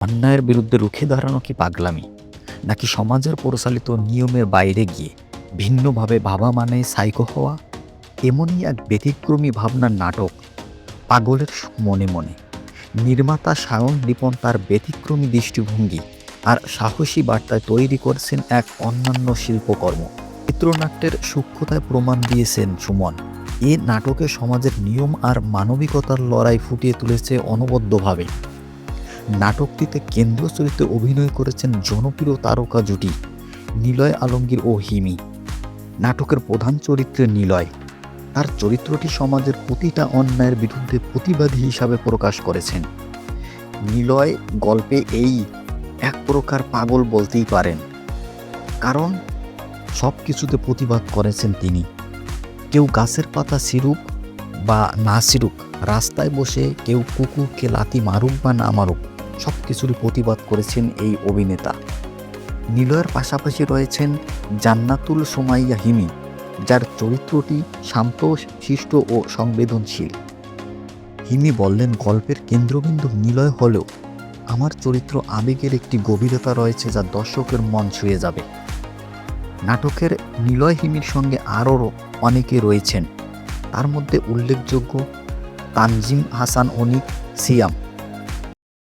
অন্যায়ের বিরুদ্ধে রুখে দাঁড়ানো কি পাগলামি? নাকি সমাজের পরিচালিত নিয়মের বাইরে গিয়ে ভিন্নভাবে ভাবা মানে সাইকো হওয়া? এমনই এক ব্যতিক্রমী ভাবনার নাটক পাগলের মনে মনে। নির্মাতা সায়ন দীপন তার ব্যতিক্রমী দৃষ্টিভঙ্গি আর সাহসী বার্তায় তৈরি করছেন এক অন্যান্য শিল্পকর্ম। চিত্রনাট্যের সূক্ষ্মতায় প্রমাণ দিয়েছেন সুমন। এ নাটকে সমাজের নিয়ম আর মানবিকতার লড়াই ফুটিয়ে তুলেছে অনবদ্যভাবে। নাটকটিতে কেন্দ্র চরিত্রে অভিনয় করেছেন জনপ্রিয় তারকা জুটি নিলয় আলমগীর ও হিমি। নাটকের প্রধান চরিত্রে নিলয়। তার চরিত্রটি সমাজের প্রতিটা অন্যায়ের বিরুদ্ধে প্রতিবাদী হিসাবে প্রকাশ করেছেন। নিলয় গল্পে এই এক প্রকার পাগল বলতেই পারেন। কারণ সব কিছুতে প্রতিবাদ করেছেন তিনি। কেউ গাছের পাতা ছিড়ুক বা না ছিড়ুক রাস্তায় বসে কেউ কুকুরকে লাতি মারুক বা না মারুক সব কিছুরই প্রতিবাদ করেছেন এই অভিনেতা। নিলয়ের পাশাপাশি রয়েছেন জান্নাতুল সোমাইয়া হিমি, যার চরিত্রটি শান্ত, শিষ্ট ও সংবেদনশীল। হিমি বললেন, গল্পের কেন্দ্রবিন্দু নিলয় হলেও আমার চরিত্র আবেগের একটি গভীরতা রয়েছে যা দর্শকের মন ছুঁয়ে যাবে। নাটকের নিলয় হিমির সঙ্গে আরও অনেকে রয়েছেন। তার মধ্যে উল্লেখযোগ্য তানজিম হাসান অনিক সিয়াম